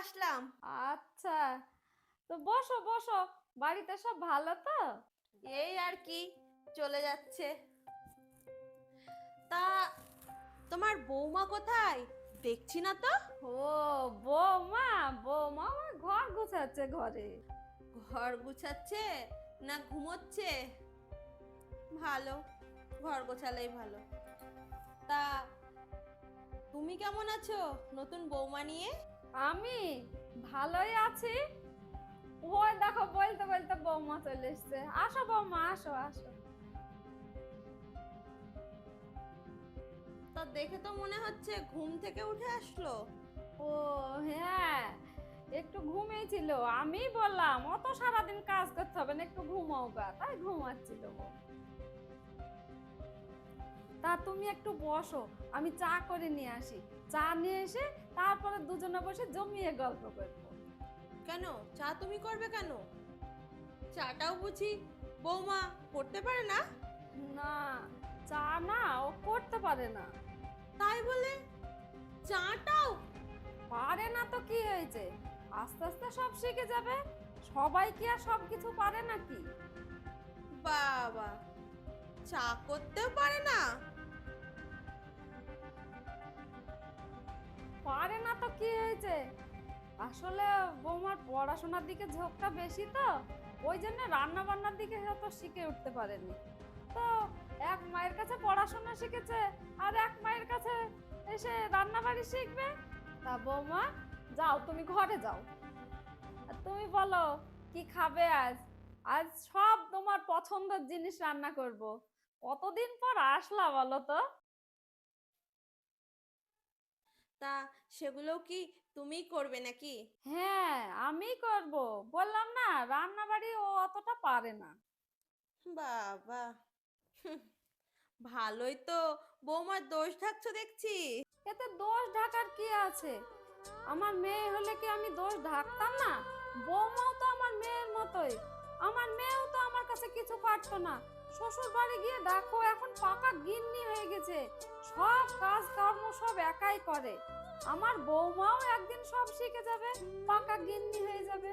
আসলাম। আচ্ছা তো বসো বসো বাড়িতে সব ভালো তো? এই আর কি চলে যাচ্ছে। তা তোমার বৌমা কোথায়? দেখছি না তো? ও বৌমা বৌমা আমার ঘর গুছাচ্ছে ঘরে। ঘর গুছাচ্ছে না ঘুমোচ্ছে? ভালো ঘর গোছালেই ভালো। তা তুমি কেমন আছো? নতুন বৌমা নিয়ে? আমি ভালোই আছি। ওই দেখো বলতে বলতে বৌমা চলে এসছে। আসো বৌমা আসো আসো। তা দেখে তো মনে হচ্ছে ঘুম থেকে উঠে আসলো। ও হ্যাঁ একটু ঘুমিয়েছিল আমি বললাম অত সারাদিন কাজ করতে হবে না একটু ঘুমাও গা। তাই ঘুমাচ্ছিল ও। তা তুমি একটু বসো আমি চা করে নিয়ে আসি। চা নিয়ে এসে তারপরে দুজনে বসে জমিয়ে গল্প করব। কেন? চা তুমি করবে কেন? চাটাও বুঝি বৌমা করতে পারে না? না চা না ও করতে পারে না। তাই বলে? চাটাও? পারে না তো কি হয়েছে? আস্তে আস্তে সব শিখে যাবে। সবাই কি আর সব কিছু পারে নাকি? বাবা চা করতেও পারে না? কি হয়েছে? আসলে বৌমার পড়াশোনার দিকে ঝোঁকটা বেশি তো, ওই জন্য রান্না বান্নার দিকে হয়তো শিখে উঠতে পারেনি। তো এক মায়ের কাছে পড়াশোনা শিখেছে, আর এক মায়ের কাছে এসে রান্না বাড়ি শিখবে? তা বৌমা, যাও, তুমি ঘরে যাও। তুমি বলো, কি খাবে আজ? আজ সব তোমার পছন্দের জিনিস রান্না করব। কতদিন পর আসলা বলো তো? তা সেগুলো কি তুমি করবে নাকি? হ্যাঁ আমি করব। বললাম না রান্না বাড়ি ও অতটা পারে না। বাবা হুঁ, ভালোই তো। বৌমার দোষ ঢাকছো দেখছি। এতে দোষ ঢাকার কি আছে? আমার মেয়ে হলে কি আমি দোষ ঢাকতাম না? বৌমাও তো আমার মেয়ের মতোই। আমার মেয়েও তো আমার কাছে কিছু পারতো না। শ্বশুর বাড়ি গিয়ে দেখো এখন পাকা গিন্নি হয়ে গেছে। সব কাজ কর্ম সব করে। আমার বৌমাও একদিন সব শিখে যাবে পাকা গিন্নি হয়ে যাবে।